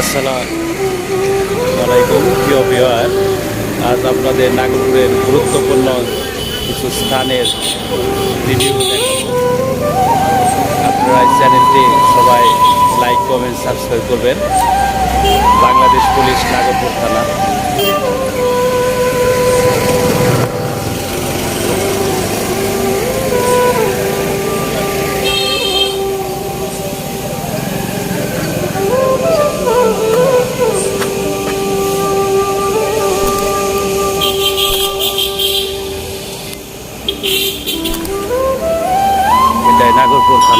আসসালামু আলাইকুম। প্রিয় বিহার আজ আপনাদের নাগপুরের গুরুত্বপূর্ণ কিছু স্থানের রিভিউ আপনারা চ্যানেলটি সবাই লাইক কমেন্ট সাবস্ক্রাইব করবেন। বাংলাদেশ পুলিশ নাগপুর থানা।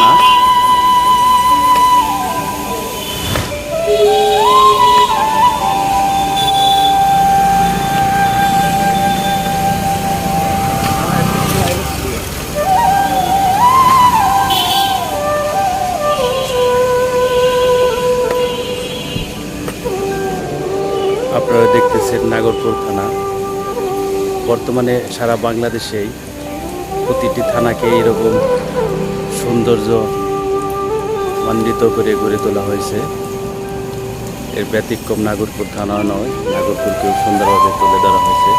থানা আপনারা দেখতেছেন নাগরপুর থানা। বর্তমানে সারা বাংলাদেশেই প্রতিটি থানাকে এইরকম সৌন্দর্য মণ্ডিত করে গড়ে তোলা হয়েছে। এর ব্যতিক্রম নাগরপুর থানা নয় নাগরপুরকেও সুন্দরভাবে তুলে ধরা হয়েছে।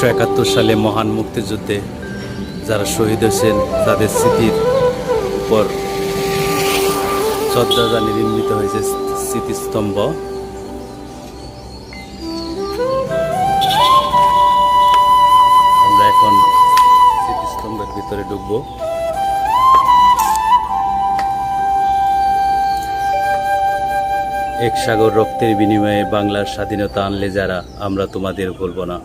উনিশশো একাত্তর সালে মহান মুক্তিযুদ্ধে যারা শহীদ হয়েছেন, তাদের স্মৃতির উপর শ্রদ্ধা নির্মিত হয়েছে স্মৃতিস্তম্ভ। আমরা এখন স্মৃতিস্তম্ভের ভিতরে ঢুকবো। এক সাগর রক্তের বিনিময়ে বাংলার স্বাধীনতা আনলে যারা, আমরা তোমাদের বলব না।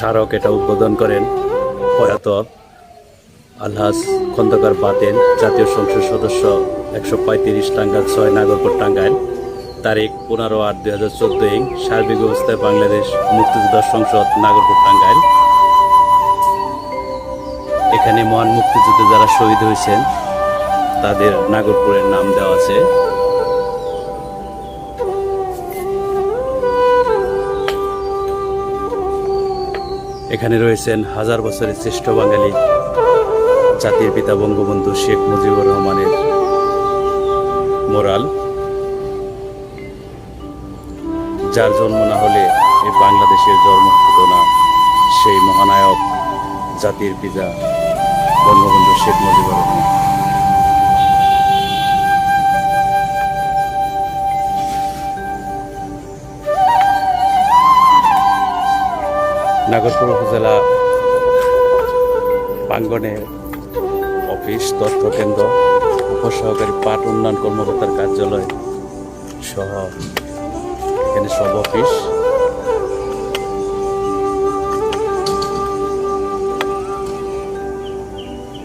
স্মারক এটা উদ্বোধন করেন প্রয়াত আলহাজ খন্দকার বাতেন, জাতীয় সংসদ সদস্য, একশো পঁয়ত্রিশ টাঙ্গাইল ছয় নাগরপুর টাঙ্গাইল। তারিখ পনেরো আট দুই হাজার চোদ্দ ইং, সার্বিক ব্যবস্থায় বাংলাদেশ মুক্তিযোদ্ধা সংসদ নাগরপুর টাঙ্গাইল। এখানে মহান মুক্তিযুদ্ধে যারা শহীদ হয়েছেন, তাদের নাগরপুরের নাম দেওয়া আছে। এখানে রয়েছেন হাজার বছরের শ্রেষ্ঠ বাঙালি জাতির পিতা বঙ্গবন্ধু শেখ মুজিবুর রহমানের মোরাল। যার জন্ম না হলে এই বাংলাদেশের জন্ম হতো না, সেই মহানায়ক জাতির পিতা বঙ্গবন্ধু শেখ মুজিবুর রহমান। নাগরপুর উপজেলা প্রাঙ্গনে অফিস, তথ্য কেন্দ্র, উপসহকারী পাট উন্নয়ন কর্মকর্তার কার্যালয় সহ এখানে সব অফিস।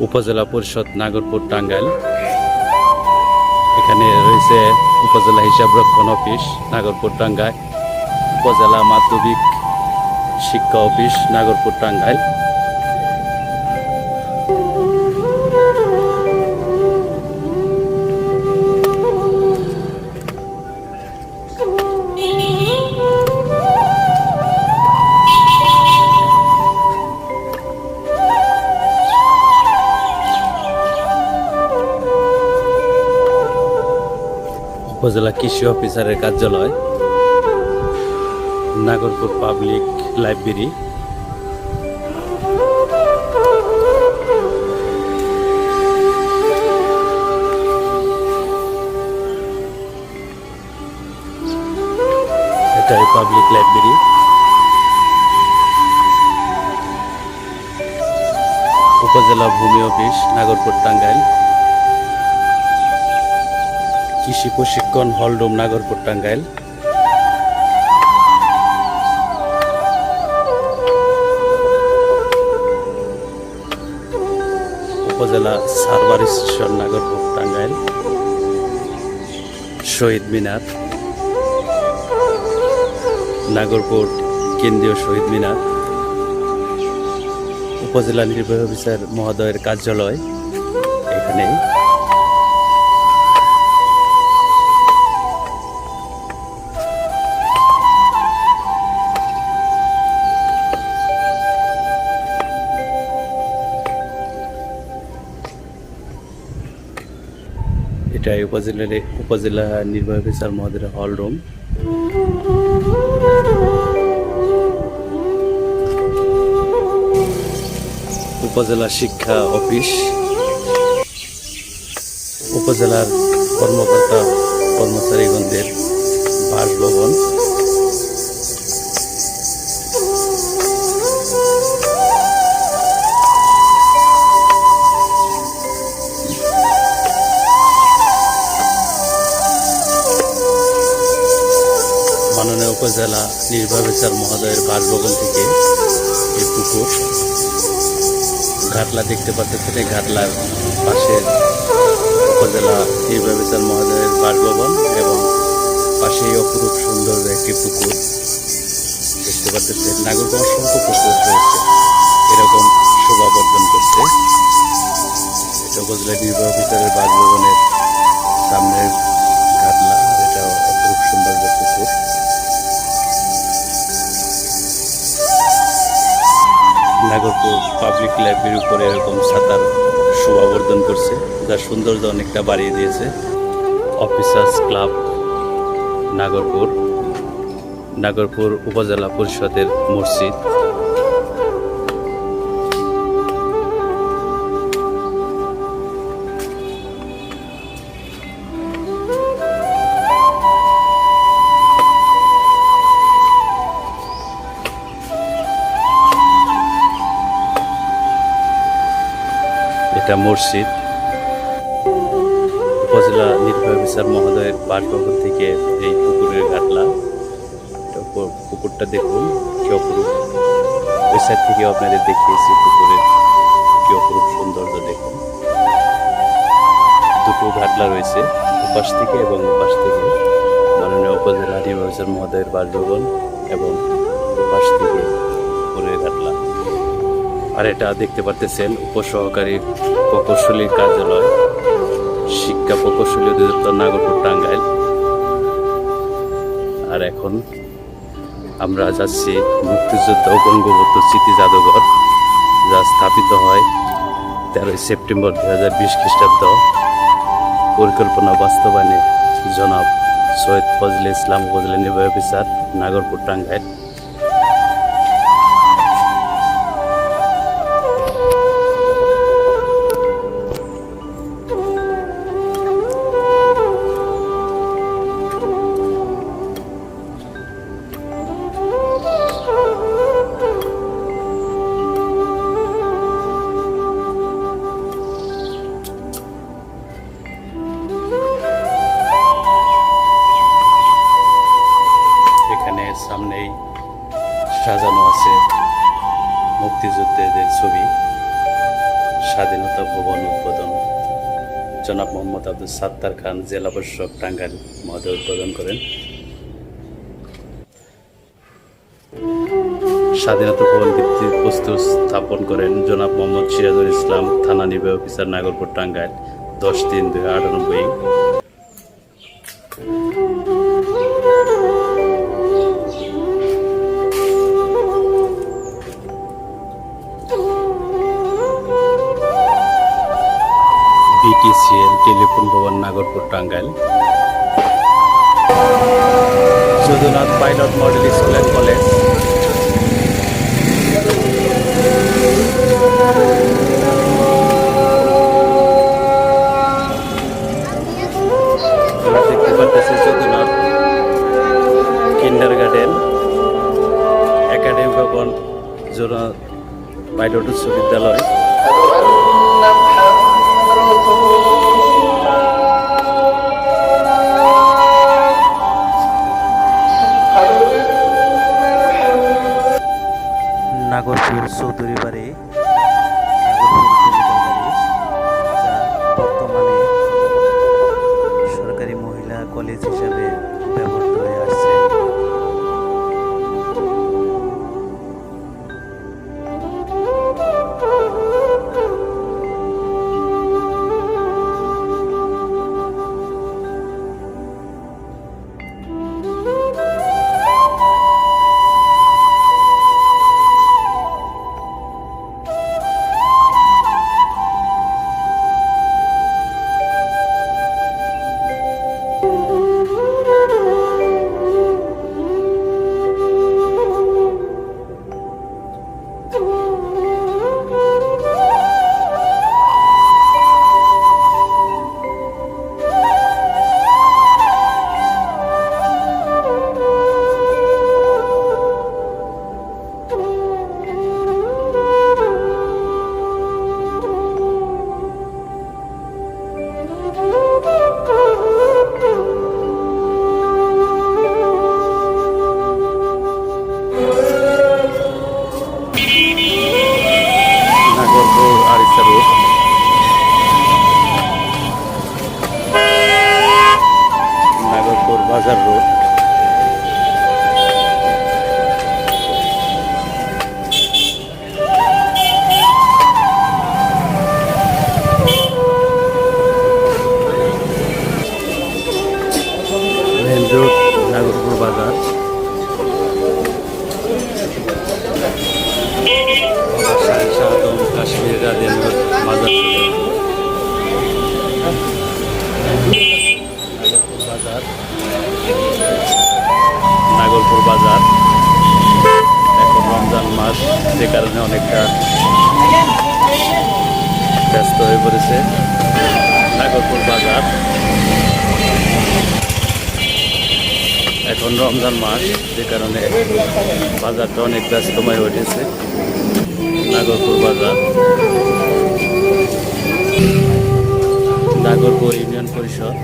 উপজেলা পরিষদ নাগরপুর টাঙ্গাইল। এখানে রয়েছে উপজেলা হিসাব রক্ষণ অফিস, নাগরপুর টাঙ্গাইল। উপজেলা মাধ্যমিক শিক্ষা অফিস নাগরপুর টাঙ্গাইল। উপজেলা কৃষি অফিসারের কার্যালয় নাগরপুর পাবলিক লাইব্রেরি। এটাই পাবলিক লাইব্রেরি উপজেলা ভূমি অফিস নাগরপুর টাঙ্গাইল। কৃষি প্রশিক্ষণ হলরুম নাগরপুর টাঙ্গাইল। উপজেলা সার্ভার স্টেশন, নাগরপুর, টাঙ্গাইল। শহীদ মিনার নাগরপুর কেন্দ্রীয় শহীদ মিনার, উপজেলা নির্বাহী অফিসার মহোদয়ের কার্যালয় এখানে এটাই উপজেলার উপজেলা নির্বাহী অফিসার মহাদের হল রুম। উপজেলা শিক্ষা অফিস। উপজেলার কর্মকর্তা কর্মচারীগণদের বাসভবন। মাননীয় উপজেলা নির্বাহী বিচার মহোদয়ের বাসভবন থেকে এই পুকুর ঘাটলা দেখতে পাচ্ছেন এই ঘাটলার পাশে উপজেলা নির্বাহী বিচার মহোদয়ের বাসভবন এবং পাশেই অপরূপ সুন্দর একটি পুকুর দেখতে পাচ্ছেন নাগরপুর অসংখ্য পুকুর রয়েছে। এরকম শোভাবর্ধন করছে এটা উপজেলা নির্বাহী বিচারের বাসভবনের সামনের নাগরপুর পাবলিক লাইব্রেরির উপরে এরকম সাঁতার শোভাবর্ধন করছে, যার সৌন্দর্য অনেকটা বাড়িয়ে দিয়েছে। অফিসার্স ক্লাব নাগরপুর নাগরপুর উপজেলা পরিষদের মসজিদ। এটা মসজিদ। উপজেলা নির্বাহী অফিসার মহোদয়ের বাসভবন থেকে এই পুকুরের ঘাটলা। পুকুরটা দেখুন, কি অপরূপ। ওই সাইড থেকে আপনাদের দেখিয়েছি পুকুরের কি অপরূপ সৌন্দর্য দেখুন। দুটো ঘাটলা রয়েছে উপাস থেকে এবং উপাস থেকে। মাননীয় উপজেলা নির্বাহী অফিসার মহোদয়ের বাসভবন এবং উপাস থেকে পুকুরের ঘাটলা। আর এটা দেখতে পারতেছেন, উপসহকারী প্রকৌশলীর কার্যালয়, শিক্ষা প্রকৌশলী অধিদপ্তর নাগরপুর টাঙ্গাইল। আর এখন আমরা যাচ্ছি মুক্তিযুদ্ধ বঙ্গবন্ধু স্মৃতি জাদুঘর, যা স্থাপিত হয় তেরোই সেপ্টেম্বর দু হাজার বিশ খ্রিস্টাব্দ। পরিকল্পনা বাস্তবায়নে জনাব সৈয়দ ফজলে ইসলাম উপজেলা নির্বাহী অফিসার নাগরপুর টাঙ্গাইল। আব্দুল সাত্তার খান জেলা প্রশাসক টাঙ্গাইল মহোদয় উদ্বোধন করেন। স্বাধীনতা ভবন ভিত্তিক প্রস্তুত স্থাপন করেন জনাব মোহাম্মদ সিরাজুল ইসলাম, থানা নির্বাহী অফিসার নাগরপুর টাঙ্গাইল, দশ তিন দুই আটানব্বই। ভবন, Nagarpur, Tangail. Jadunath pilot model school and college. Academy ভবন, যদুনাথ পাইলট উচ্চ বিদ্যালয়। এখন রমজান মাস যে কারণে বাজারটা অনেক ব্যস্তময় উঠেছে নাগরপুর বাজার। নাগরপুর ইউনিয়ন পরিষদ।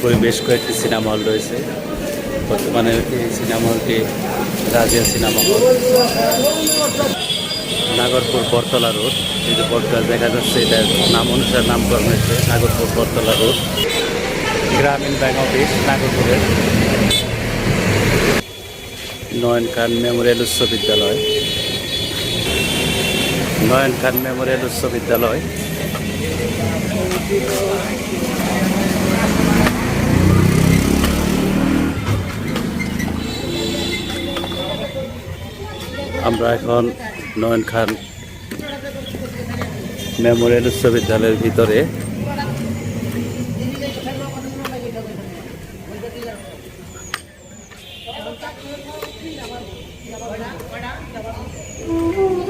নাগরপুরে বেশ কয়েকটি সিনেমা হল রয়েছে। বর্তমানে এই cinema হলটি Razia cinema hall. Nagarpur Battala road. এই যে বটগাছ দেখা যাচ্ছে, এটার নাম অনুসারে নামকরণ হয়েছে Nagarpur Battala road. Grameen bank office নাগরপুরের Nayan Khan memorial উচ্চ বিদ্যালয়। নয়ন খান মেমোরিয়াল উচ্চ বিদ্যালয়। আমরা এখন নয়ন খান মেমোরিয়াল উচ্চ বিদ্যালয়ের ভিতরে। বৃক্ষরাজি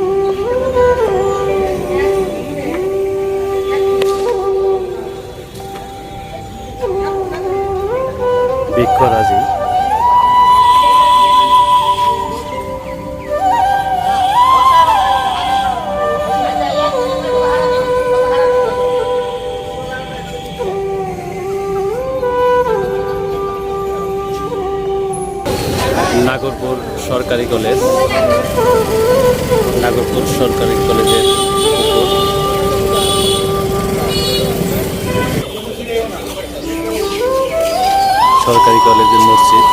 নাগরপুর সরকারি কলেজের সরকারি কলেজের মসজিদ।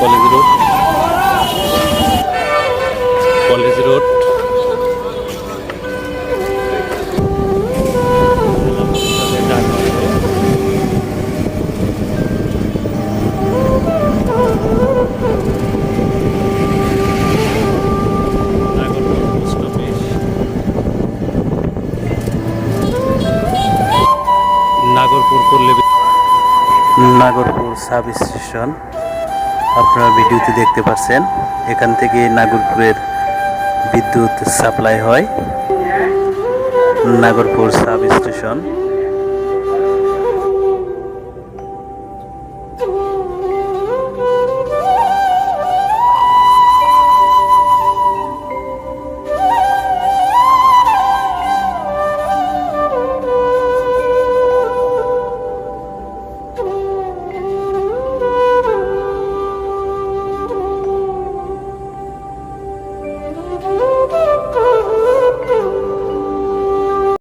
College road. College road. Sub station আপনারা ভিডিওতে দেখতে পাচ্ছেন এখান থেকে নাগরপুরের বিদ্যুৎ সাপ্লাই হয়। Nagarpur sub station